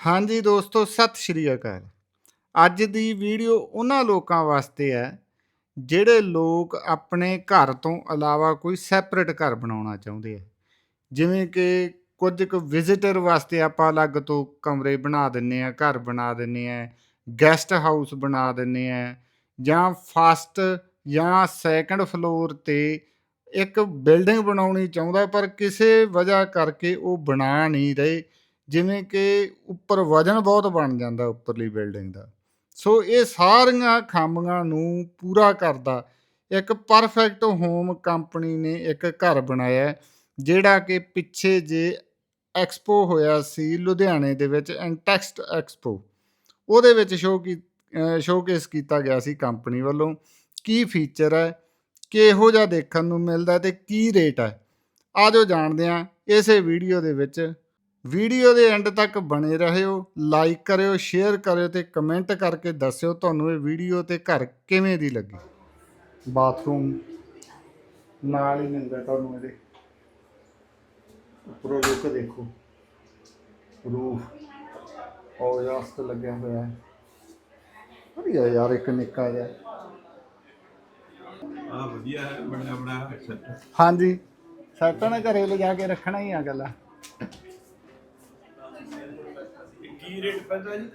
ਹਾਂਜੀ ਦੋਸਤੋ, ਸਤਿ ਸ਼੍ਰੀ ਅਕਾਲ। ਅੱਜ ਦੀ ਵੀਡੀਓ ਉਹਨਾਂ ਲੋਕਾਂ ਵਾਸਤੇ ਹੈ, ਜਿਹੜੇ ਲੋਕ ਆਪਣੇ ਘਰ ਤੋਂ ਇਲਾਵਾ ਕੋਈ ਸੈਪਰੇਟ ਘਰ ਬਣਾਉਣਾ ਚਾਹੁੰਦੇ ਆ। ਜਿਵੇਂ ਕਿ ਕੁਝ ਕੁ ਵਿਜ਼ਿਟਰ ਵਾਸਤੇ ਆਪਾਂ ਅਲੱਗ ਤੋਂ ਕਮਰੇ ਬਣਾ ਦਿੰਨੇ ਆ, ਘਰ ਬਣਾ ਦਿੰਨੇ ਆ ਗੈਸਟ ਹਾਊਸ ਬਣਾ ਦਿੰਨੇ ਆ, ਜਾਂ ਫਸਟ ਜਾਂ ਸੈਕੰਡ ਫਲੋਰ ਤੇ ਇੱਕ ਬਿਲਡਿੰਗ ਬਣਾਉਣੀ ਚਾਹੁੰਦਾ, ਪਰ ਕਿਸੇ ਵਜ੍ਹਾ ਕਰਕੇ ਉਹ ਬਣਾ ਨਹੀਂ ਰਹੇ। ਜਿਵੇਂ ਕਿ ਉੱਪਰ ਵਜਨ ਬਹੁਤ ਬਣ ਜਾਂਦਾ ਉੱਪਰਲੀ ਬਿਲਡਿੰਗ ਦਾ। ਸੋ ਇਹ ਸਾਰੀਆਂ ਖਾਮੀਆਂ ਨੂੰ ਪੂਰਾ ਕਰਦਾ। ਇੱਕ ਪਰਫੈਕਟ ਹੋਮ ਕੰਪਨੀ ਨੇ ਇੱਕ ਘਰ ਬਣਾਇਆ, ਜਿਹੜਾ ਕਿ ਪਿੱਛੇ ਜੇ ਐਕਸਪੋ ਹੋਇਆ ਸੀ ਲੁਧਿਆਣੇ ਦੇ ਵਿੱਚ ਇੰਟੈਕਸਟ ਐਕਸਪੋ ਉਹਦੇ ਵਿੱਚ ਸ਼ੋਅ ਕੀ ਸ਼ੋਕੇਸ ਕੀਤਾ ਗਿਆ ਸੀ ਕੰਪਨੀ ਵੱਲੋਂ, ਕੀ ਫੀਚਰ ਹੈ, ਕਿਹੋ ਜਿਹਾ ਦੇਖਣ ਨੂੰ ਮਿਲਦਾ ਹੈ ਤੇ ਕੀ ਰੇਟ ਹੈ। ਆਜੋ ਜਾਣਦੇ ਹਾਂ ਇਸੇ ਵੀਡੀਓ ਦੇ ਵਿੱਚ ਵੀਡੀਓ ਦੇ ਐਂਡ ਤੱਕ ਬਣੇ ਰਹਿਓ ਲਾਈਕ ਕਰਿਓ ਸ਼ੇਅਰ ਕਰਿਓ ਤੇ ਕਮੈਂਟ ਕਰਕੇ ਦੱਸਿਓ ਤੁਹਾਨੂੰ ਇਹ ਵੀਡੀਓ ਤੇ ਘਰ ਕਿਵੇਂ ਦੀ ਲੱਗੀ। ਬਾਥਰੂਮ ਨਾਲ ਹੀ ਮਿਲਦਾ ਤੁਹਾਨੂੰ ਇਹਦੇ। ਉੱਪਰੋਂ ਲੁੱਕ ਦੇਖੋ। ਰੂਫ ਉਹ ਯਾਸਤ ਲੱਗਿਆ ਹੋਇਆ ਹੈ। ਵਧੀਆ ਯਾਰ ਇੱਕ ਨਿੱਕਾ ਜਿਹਾ। ਆ ਵਧੀਆ ਹੈ ਬਣਿਆ ਬਣਾਇਆ ਸੈੱਟ ਹਾਂਜੀ। ਸੈਟਾਂ ਨੇ ਘਰੇ ਲਿਜਾ ਕੇ ਰੱਖਣਾ ਹੀ ਆ ਗੱਲਾਂ। ਕੀ ਰੇਟ ਪੈਂਦਾ ਜੀ?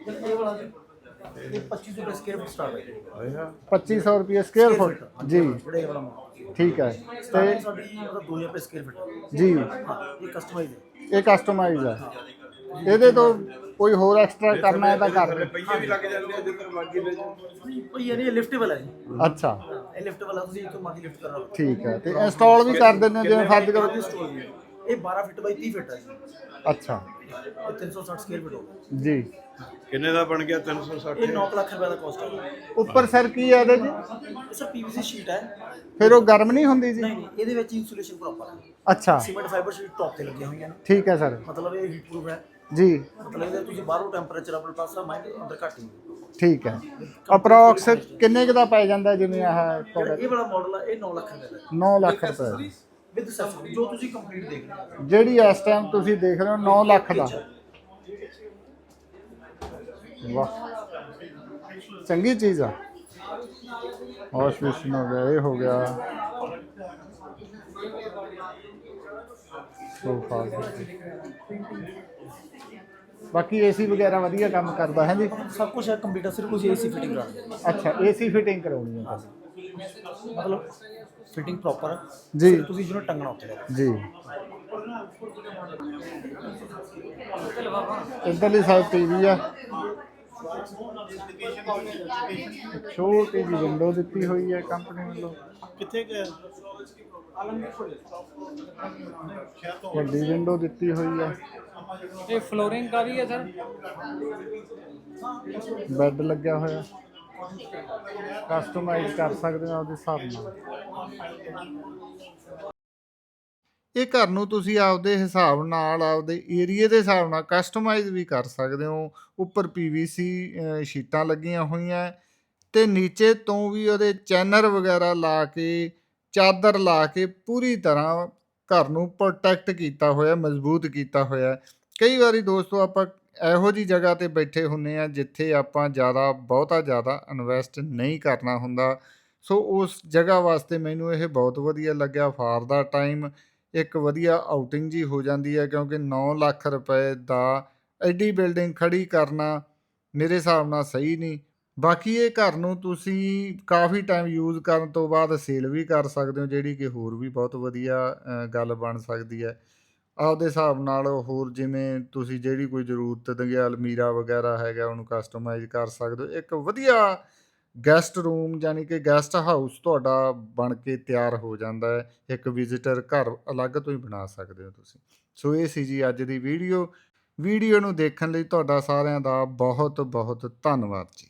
ਇਹ 25 ਰੁਪਏ ਸਕੁਅਰ ਫੁੱਟ ਸਟਾਰਟ ਹੈ ਆਇਆ। 2500 ਰੁਪਏ ਸਕੁਅਰ ਫੁੱਟ ਜੀ। ਬੜੇ ਵਾਲਾ ਮਾਡਲ ਠੀਕ ਹੈ। ਤੇ ਤੇ ਸਾਡੀ ਮਤਲਬ 2000 ਰੁਪਏ ਸਕੁਅਰ ਫੁੱਟ ਜੀ। ਹਾਂ ਇਹ ਕਸਟਮਾਈਜ਼ ਹੈ ਇਹ ਕਸਟਮਾਈਜ਼ ਹੈ ਇਹਦੇ ਤੋਂ ਕੋਈ ਹੋਰ ਐਕਸਟਰਾ ਕਰਨਾ ਹੈ ਤਾਂ ਕਰ ਲਓ ਰੁਪਈਏ ਵੀ ਲੱਗ ਜਾਂਦੇ ਆ ਜਿੱਧਰ ਮਰਜ਼ੀ ਲੈ ਜਾਓ। ਉਹ ਯਾਰ ਇਹ ਲਿਫਟੇਬਲ ਹੈ ਜੀ। ਅੱਛਾ। ਇਹ ਲਿਫਟੇਬਲ ਹੈ ਤੁਸੀਂ ਇੱਥੋਂ ਮਰਜ਼ੀ ਲਿਫਟ ਕਰ। ਲਓ ਠੀਕ ਹੈ। ਤੇ ਇੰਸਟਾਲ ਵੀ ਕਰ ਦਿੰਦੇ ਹੋ ਜਿਵੇਂ ਫਰਜ਼ ਕਰੋ ਇਹ 12 ਫਿਟ ਬਾਈ 30 ਫਿਟ ਹੈ ਜੀ। ਅੱਛਾ। ਇਹ 360 ਸਕੁਅਰ ਫਿਟ ਹੋਗਾ ਜੀ। ਕਿੰਨੇ ਦਾ ਬਣ ਗਿਆ? 360 ਇਹ 9 ਲੱਖ ਰੁਪਏ ਦਾ ਕਾਸਟ ਹੈ ਉੱਪਰ ਸਰ ਕੀ ਹੈ ਇਹਦੇ ਇਹ ਸਰ ਪੀਵੀਸੀ ਸ਼ੀਟ ਹੈ। ਫਿਰ ਉਹ ਗਰਮ ਨਹੀਂ ਹੁੰਦੀ ਜੀ? ਨਹੀਂ ਨਹੀਂ ਇਹਦੇ ਵਿੱਚ ਇਨਸੂਲੇਸ਼ਨ ਪ੍ਰੋਪਰ ਹੈ ਅੱਛਾ। ਸੀਮੈਂਟ ਫਾਈਬਰ ਸ਼ੀਟ ਟੌਪ ਤੇ ਲੱਗੀਆਂ ਹੋਈਆਂ ਨੇ। ਠੀਕ ਹੈ ਸਰ। ਮਤਲਬ ਇਹ ਹੀਟ ਪ੍ਰੂਫ ਹੈ। ਜੀ। ਮਤਲਬ ਇਹਦੇ ਤੁਸੀਂ ਬਾਹਰੋਂ ਟੈਂਪਰੇਚਰ ਆਪਣੇ ਪਾਸ ਆ ਮਾਈਂਡ ਅੰਦਰ ਘੱਟ ਹੀ ਹੈ। ਠੀਕ ਹੈ। ਅਪਰੋਕਸ ਕਿੰਨੇ ਕੁ ਦਾ ਪੈ ਜਾਂਦਾ ਜਿਵੇਂ ਆਹ ਜਿਹੜਾ ਤੁਹਾਡਾ ਇਹ ਵਾਲਾ ਮਾਡਲ ਹੈ ਇਹ 9 ਲੱਖ ਰੁਪਏ ਦਾ 9 ਲੱਖ ਰੁਪਏ ਵਿਦ ਸੈਸਰੀ ਜੋ ਤੁਸੀਂ ਕੰਪਲੀਟ ਦੇਖ ਰਹੇ ਹੋ। ਜਿਹੜੀ ਇਸ ਟਾਈਮ ਤੁਸੀਂ ਦੇਖ ਰਹੇ ਹੋ 9 ਲੱਖ ਦਾ। ਵਾਹ। ਚੰਗੀ ਚੀਜ਼ ਆ। ਵਾਸ਼ ਬੇਸਿਨ ਹੋ ਗਿਆ ਇਹ ਹੋ ਗਿਆ। ਸੋਫਾ ਬਾਕੀ ਏਸੀ ਵਗੈਰਾ ਵਧੀਆ ਕੰਮ ਕਰਦਾ ਹੈ ਜੀ? ਸਭ ਕੁਝ ਹੈ ਕੰਪਲੀਟ ਸਿਰਫ ਤੁਸੀਂ ਏਸੀ ਫਿਟਿੰਗ ਕਰਾਉਣੀ ਹੈ। ਅੱਛਾ ਏਸੀ ਫਿਟਿੰਗ ਕਰਾਉਣੀ ਹੈ। ਮਤਲਬ ਫਿਟਿੰਗ ਪ੍ਰੋਪਰ ਜੀ। ਤੁਸੀਂ ਜਿਹਨੂੰ ਟੰਗਣਾ ਉੱਥੇ ਹੈ ਜੀ। ਇੱਧਰਲੀ ਸਾਈਡ ਟੀਵੀ ਆ। ਛੋਟੀ ਜਿਹੀ ਵਿੰਡੋ ਦਿੱਤੀ ਹੋਈ ਹੈ ਕੰਪਨੀ ਵੱਲੋਂ। ਕਿੱਥੇ ਵੱਡੀ ਵਿੰਡੋ ਦਿੱਤੀ ਹੋਈ ਹੈ ਇਹ ਫਲੋਰਿੰਗ ਦਾ ਵੀ ਹੈ ਸਰ। ਬੈੱਡ ਲੱਗਿਆ ਹੋਇਆ। ਕਸਟਮਾਈਜ਼ ਕਰ ਸਕਦੇ ਹੋ ਆਪਦੇ ਹਿਸਾਬ ਨਾਲ। ਇਹ ਘਰ ਨੂੰ ਤੁਸੀਂ ਆਪਦੇ ਹਿਸਾਬ ਨਾਲ, ਆਪਦੇ ਏਰੀਏ ਦੇ ਹਿਸਾਬ ਨਾਲ ਕਸਟਮਾਈਜ਼ ਵੀ ਕਰ ਸਕਦੇ ਹੋ। ਉੱਪਰ ਪੀਵੀਸੀ ਸ਼ੀਟਾਂ ਲੱਗੀਆਂ ਹੋਈਆਂ ਤੇ ਨੀਚੇ ਤੋਂ ਵੀ ਉਹਦੇ ਚੈਨਰ ਵਗੈਰਾ ਲਾ ਕੇ, ਚਾਦਰ ਲਾ ਕੇ ਪੂਰੀ ਤਰ੍ਹਾਂ ਘਰ ਨੂੰ ਪ੍ਰੋਟੈਕਟ ਕੀਤਾ ਹੋਇਆ, ਮਜ਼ਬੂਤ ਕੀਤਾ ਹੋਇਆ। ਕਈ ਵਾਰੀ ਦੋਸਤੋ ਆਪਾਂ ਇਹੋ ਜੀ ਜਗ੍ਹਾ ਤੇ ਬੈਠੇ ਹੁੰਨੇ ਆ ਜਿੱਥੇ ਆਪਾਂ ਜ਼ਿਆਦਾ, ਬਹੁਤਾ ਜ਼ਿਆਦਾ ਇਨਵੈਸਟ ਨਹੀਂ ਕਰਨਾ ਹੁੰਦਾ। ਸੋ ਉਸ ਜਗ੍ਹਾ ਵਾਸਤੇ ਮੈਨੂੰ ਇਹ ਬਹੁਤ ਵਧੀਆ ਲੱਗਿਆ। ਫਾਰ ਦਾ ਟਾਈਮ ਇੱਕ ਵਧੀਆ ਆਊਟਿੰਗ ਜੀ ਹੋ ਜਾਂਦੀ ਹੈ ਕਿਉਂਕਿ 9 ਲੱਖ ਰੁਪਏ ਦਾ ਐਡੀ ਬਿਲਡਿੰਗ ਖੜੀ ਕਰਨਾ ਮੇਰੇ ਹਿਸਾਬ ਨਾਲ ਸਹੀ ਨਹੀਂ। ਬਾਕੀ ਇਹ ਘਰ ਨੂੰ ਤੁਸੀਂ ਕਾਫੀ ਟਾਈਮ ਯੂਜ਼ ਕਰਨ ਤੋਂ ਬਾਅਦ ਸੇਲ ਵੀ ਕਰ ਸਕਦੇ ਹੋ, ਜਿਹੜੀ ਕਿ ਹੋਰ ਵੀ ਬਹੁਤ ਵਧੀਆ ਗੱਲ ਬਣ ਸਕਦੀ ਹੈ। ਆਪਦੇ ਹਿਸਾਬ ਨਾਲ ਹੋਰ ਜਿਵੇਂ ਤੁਸੀਂ ਜਿਹੜੀ ਕੋਈ ਜ਼ਰੂਰਤ ਦੀ ਅਲਮੀਰਾ ਵਗੈਰਾ ਹੈਗਾ ਉਹਨੂੰ ਕਸਟਮਾਈਜ਼ ਕਰ ਸਕਦੇ ਹੋ। ਇੱਕ ਵਧੀਆ ਗੈਸਟ ਰੂਮ ਯਾਨੀ ਕਿ ਗੈਸਟ ਹਾਊਸ ਤੁਹਾਡਾ ਬਣ ਕੇ ਤਿਆਰ ਹੋ ਜਾਂਦਾ ਹੈ। ਇੱਕ ਵਿਜ਼ਿਟਰ ਘਰ ਅਲੱਗ ਤੋਂ ਹੀ ਬਣਾ ਸਕਦੇ ਹੋ ਤੁਸੀਂ। ਸੋ ਇਹ ਸੀ ਜੀ ਅੱਜ ਦੀ ਵੀਡੀਓ ਵੀਡੀਓ ਨੂੰ ਦੇਖਣ ਲਈ ਤੁਹਾਡਾ ਸਾਰਿਆਂ ਦਾ ਬਹੁਤ ਬਹੁਤ ਧੰਨਵਾਦ ਜੀ।